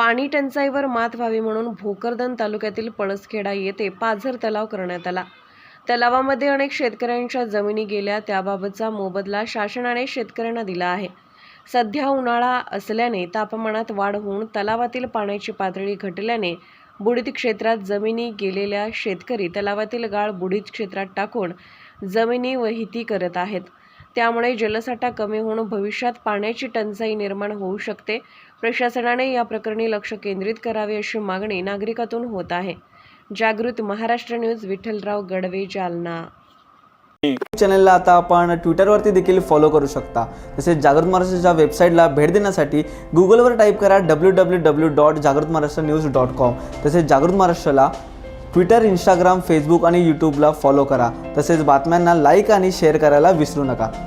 पाणी टंचाईवर मात व्हावी म्हणून भोकरदन तालुक्यातील पळसखेडा येथे पाझर तलाव करण्यात आला. तलावामध्ये अनेक शेतकऱ्यांच्या जमिनी गेल्या त्याबाबतचा मोबदला शासनाने शेतकऱ्यांना दिला आहे. सध्या उन्हाळा असल्याने तापमानात वाढ होऊन तलावातील पाण्याची पातळी घटल्याने बुडीत क्षेत्रात जमिनी गेलेल्या शेतकरी तलावातील गाळ बुडीत क्षेत्रात टाकून जमिनी वहिती करत आहेत. त्यामुळे जलसाठा कमी होऊन भविष्यात पाण्याची टंचाई निर्माण होऊ शकते. प्रशासनाने या प्रकरणी लक्ष केंद्रित करावे अशी मागणी नागरिकातून होत आहे. जागृत महाराष्ट्र न्यूज विठ्ठलराव गडवे जालना. चॅनलला आता आपण ट्विटरवरती देखील फॉलो करू शकता. तसेच जागृत महाराष्ट्राच्या वेबसाईटला भेट देण्यासाठी गुगलवर टाईप करा डब्ल्यू डब्ल्यू डब्ल्यू डॉट जागृत महाराष्ट्र न्यूज डॉट कॉम तसेच जागृत महाराष्ट्राला ट्विटर इंस्टाग्राम फेसबुक आणि यूट्यूबला फॉलो करा. तसेच बातम्यांना लाईक आणि शेअर करायला विसरू नका.